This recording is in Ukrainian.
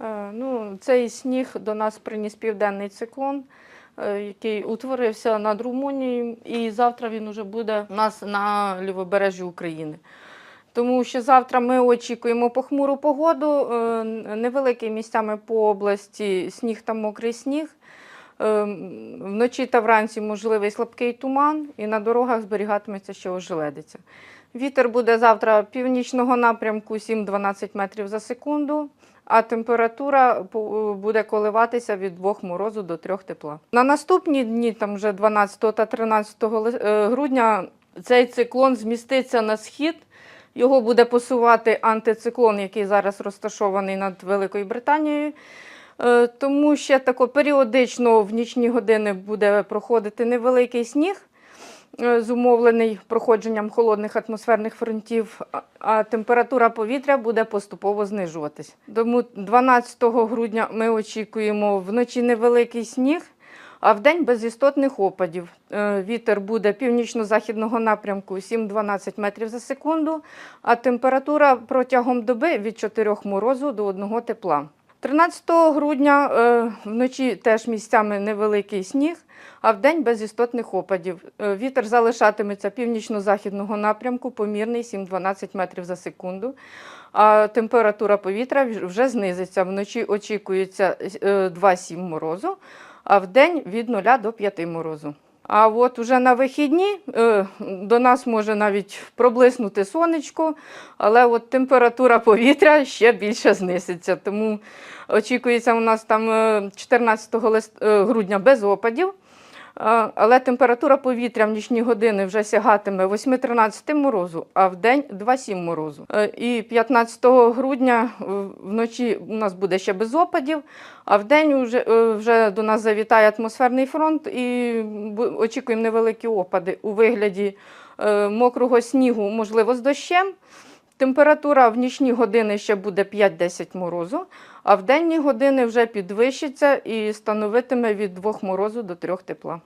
Е, Ну, цей сніг до нас приніс південний циклон, е, який утворився над Румунією, і завтра він уже буде у нас на лівобережжі України. Тому що завтра ми очікуємо похмуру погоду, е, невеликий місцями по області сніг та мокрий сніг. Вночі та вранці можливий слабкий туман, і на дорогах зберігатиметься ще ожеледиця. Вітер буде завтра північного напрямку 7-12 метрів за секунду, а температура буде коливатися від 2 морозу до 3 тепла. На наступні дні, там вже 12 та 13 е, грудня, цей циклон зміститься на схід. Його буде посувати антициклон, який зараз розташований над Великою Британією. Е, Тому ще тако періодично в нічні години буде проходити невеликий сніг, зумовлений проходженням холодних атмосферних фронтів, а- а температура повітря буде поступово знижуватись. Тому 12 грудня ми очікуємо вночі невеликий сніг, а вдень без істотних опадів. Е, Вітер буде північно-західного напрямку 7-12 метрів за секунду, а температура протягом доби від 4 морозу до 1 тепла. 13 грудня е, вночі теж місцями невеликий сніг, а вдень без істотних опадів. Е, Вітер залишатиметься північно-західного напрямку, помірний 7-12 метрів за секунду. А температура повітря вже знизиться. Вночі очікується е, 2-7 морозу, а вдень від 0 до 5 морозу. А от уже на вихідні е, до нас може навіть проблиснути сонечко, але от температура повітря ще більше знизиться. Тому очікується у нас там е, 14 лист- е, грудня без опадів. Але температура повітря в нічні години вже сягатиме 8-13 морозу, а в день 2-7 морозу. Е, І 15 грудня вночі у нас буде ще без опадів, а в день вже, е, вже до нас завітає атмосферний фронт і очікуємо невеликі опади у вигляді е, мокрого снігу, можливо, з дощем. Температура в нічні години ще буде 5-10 морозу, а в денні години вже підвищиться і становитиме від 2 морозу до 3 тепла.